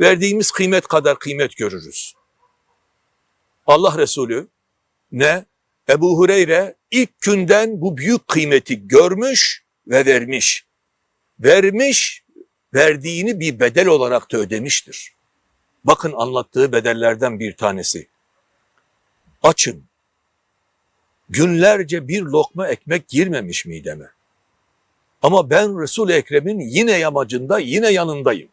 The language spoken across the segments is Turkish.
verdiğimiz kıymet kadar kıymet görürüz. Allah Resulü ne? Ebu Hureyre ilk günden bu büyük kıymeti görmüş ve vermiş. Vermiş, verdiğini bir bedel olarak da ödemiştir. Bakın anlattığı bedellerden bir tanesi. Açın. Günlerce bir lokma ekmek girmemiş mideme. Ama ben Resul-i Ekrem'in yine yamacında, yine yanındayım.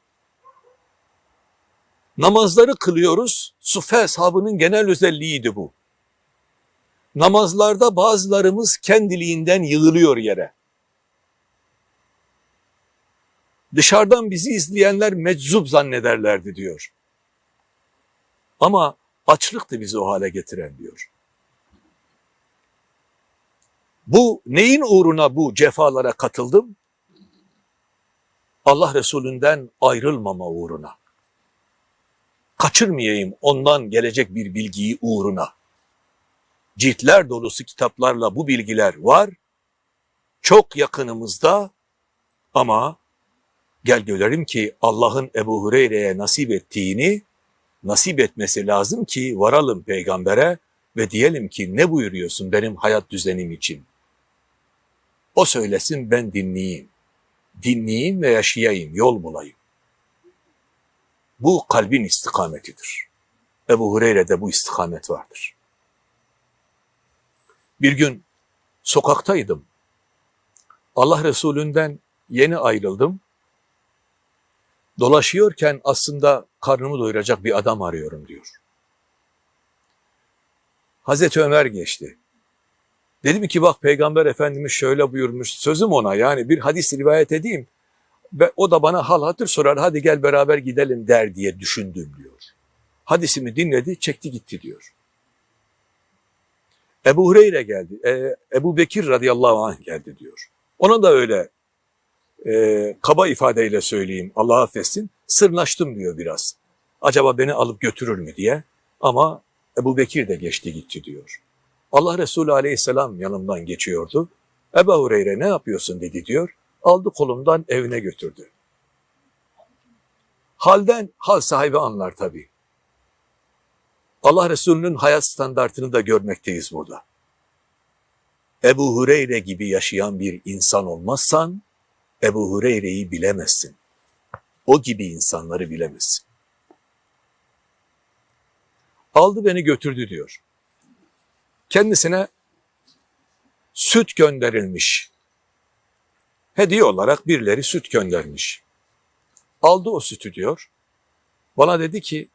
Namazları kılıyoruz. Sufe hesabının genel özelliğiydi bu. Namazlarda bazılarımız kendiliğinden yığılıyor yere. Dışarıdan bizi izleyenler meczup zannederlerdi diyor. Ama açlıktı bizi o hale getiren diyor. Bu neyin uğruna bu cefalara katıldım? Allah Resulünden ayrılmama uğruna. Kaçırmayayım ondan gelecek bir bilgiyi uğruna. Ciltler dolusu kitaplarla bu bilgiler var. Çok yakınımızda ama gel görelim ki Allah'ın Ebu Hureyre'ye nasip ettiğini nasip etmesi lazım ki varalım peygambere ve diyelim ki ne buyuruyorsun benim hayat düzenim için? O söylesin ben dinleyeyim. Dinleyeyim ve yaşayayım, yol bulayım. Bu kalbin istikametidir. Ebu Hureyre'de bu istikamet vardır. Bir gün sokaktaydım. Allah Resulü'nden yeni ayrıldım. Dolaşıyorken aslında karnımı doyuracak bir adam arıyorum diyor. Hazreti Ömer geçti. Dedim ki bak Peygamber Efendimiz şöyle buyurmuş. Sözüm ona yani bir hadis rivayet edeyim. Ve o da bana hal hatır sorar hadi gel beraber gidelim der diye düşündüm diyor. Hadisimi dinledi çekti gitti diyor. Ebu Hureyre geldi. E, Ebu Bekir radıyallahu anh geldi diyor. Ona da öyle e, kaba ifadeyle söyleyeyim Allah affetsin sırnaştım diyor biraz. Acaba beni alıp götürür mü diye ama Ebu Bekir de geçti gitti diyor. Allah Resulü aleyhisselam yanımdan geçiyordu. Ebu Hureyre ne yapıyorsun dedi diyor. Aldı kolumdan evine götürdü. Halden hal sahibi anlar tabii. Allah Resulü'nün hayat standartını da görmekteyiz burada. Ebu Hureyre gibi yaşayan bir insan olmazsan Ebu Hureyre'yi bilemezsin. O gibi insanları bilemezsin. Aldı beni götürdü diyor. Kendisine süt gönderilmiş. Hediye olarak birileri süt göndermiş. Aldı o sütü diyor. Bana dedi ki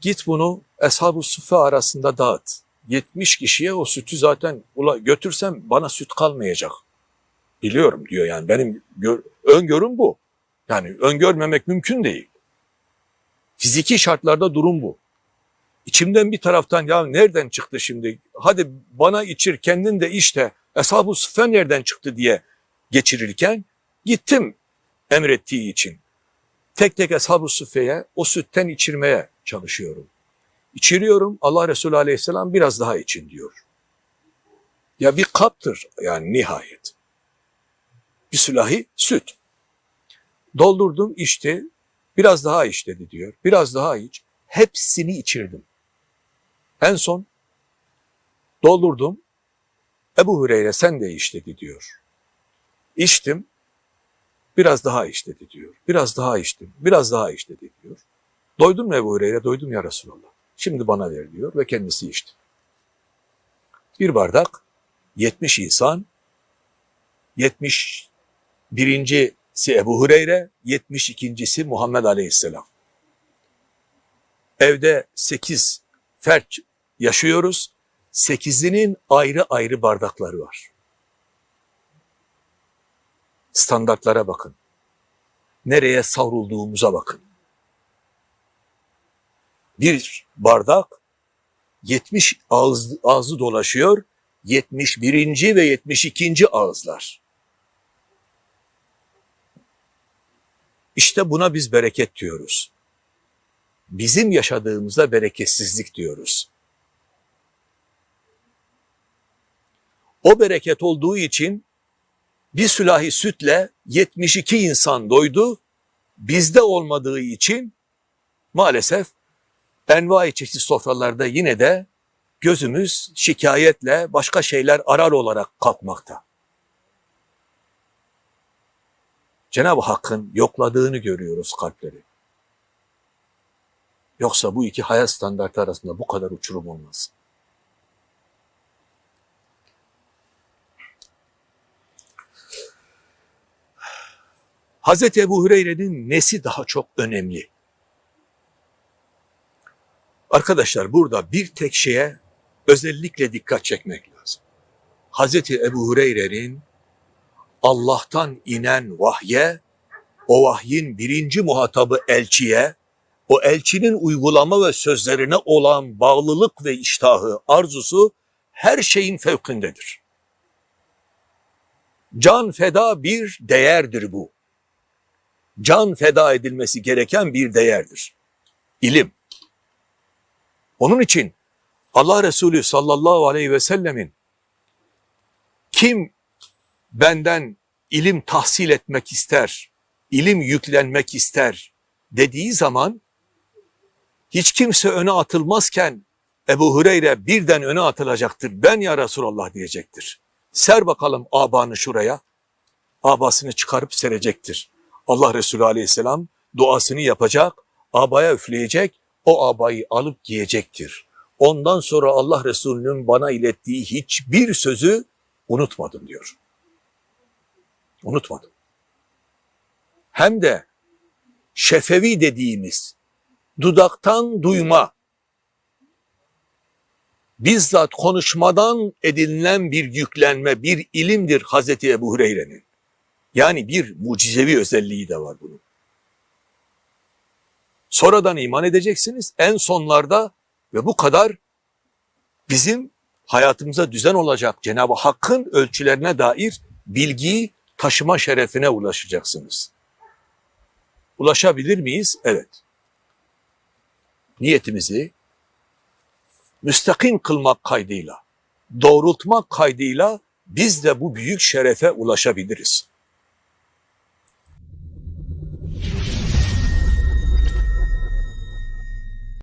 git bunu Eshab-ı Suffe arasında dağıt. 70 kişiye o sütü zaten ula götürsem bana süt kalmayacak. Biliyorum diyor yani benim gör, öngörüm bu. Yani öngörmemek mümkün değil. Fiziki şartlarda durum bu. İçimden bir taraftan ya nereden çıktı şimdi? Hadi bana içir kendin de işte Eshab-ı Suffe nereden çıktı diye geçirirken gittim emrettiği için. Tek tek Eshab-ı o sütten içirmeye çalışıyorum. İçiriyorum Allah Resulü Aleyhisselam biraz daha için diyor. Ya bir kaptır yani nihayet. Bir sülahi süt. Doldurdum içti. Biraz daha iç dedi diyor. Biraz daha iç. Hepsini içirdim. En son doldurdum. Ebu Hureyre sen de iç dedi diyor. İçtim. Biraz daha iç dedi diyor. Biraz daha içtim. Biraz daha iç dedi diyor. Doydun mu Ebu Hureyre? Doydum ya Resulallah. Şimdi bana ver diyor ve kendisi içti. Bir bardak 70 insan, 70 birincisi Ebu Hureyre, 72.si Muhammed Aleyhisselam. Evde 8 fert yaşıyoruz. 8'inin ayrı ayrı bardakları var. Standartlara bakın. Nereye savrulduğumuza bakın. Bir bardak 70 ağız, ağzı dolaşıyor, 71. ve 72. ağızlar. İşte buna biz bereket diyoruz. Bizim yaşadığımızda bereketsizlik diyoruz. O bereket olduğu için bir sülahi sütle 72 insan doydu. Bizde olmadığı için maalesef envai çeşit sofralarda yine de gözümüz şikayetle başka şeyler arar olarak kalkmakta. Cenab-ı Hakk'ın yokladığını görüyoruz kalpleri. Yoksa bu iki hayat standartı arasında bu kadar uçurum olmaz. Hazreti Ebu Hureyre'nin nesi daha çok önemli? Arkadaşlar burada bir tek şeye özellikle dikkat çekmek lazım. Hazreti Ebu Hureyre'nin Allah'tan inen vahye, o vahyin birinci muhatabı elçiye, o elçinin uygulama ve sözlerine olan bağlılık ve iştahı, arzusu her şeyin fevkindedir. Can feda bir değerdir bu. Can feda edilmesi gereken bir değerdir. İlim. Onun için Allah Resulü sallallahu aleyhi ve sellemin kim benden ilim tahsil etmek ister, ilim yüklenmek ister dediği zaman hiç kimse öne atılmazken Ebu Hureyre birden öne atılacaktır. Ben ya Resulallah diyecektir. Ser bakalım abanı şuraya. Abasını çıkarıp serecektir. Allah Resulü aleyhisselam duasını yapacak, abaya üfleyecek, o abayı alıp giyecektir. Ondan sonra Allah Resulü'nün bana ilettiği hiçbir sözü unutmadım diyor. Unutmadım. Hem de şefevi dediğimiz dudaktan duyma, bizzat konuşmadan edinilen bir yüklenme, bir ilimdir Hazreti Ebu Hureyre'nin. Yani bir mucizevi özelliği de var bunun. Sonradan iman edeceksiniz. En sonlarda ve bu kadar bizim hayatımıza düzen olacak Cenab-ı Hakk'ın ölçülerine dair bilgiyi taşıma şerefine ulaşacaksınız. Ulaşabilir miyiz? Evet. Niyetimizi müstakim kılmak kaydıyla, doğrultmak kaydıyla biz de bu büyük şerefe ulaşabiliriz.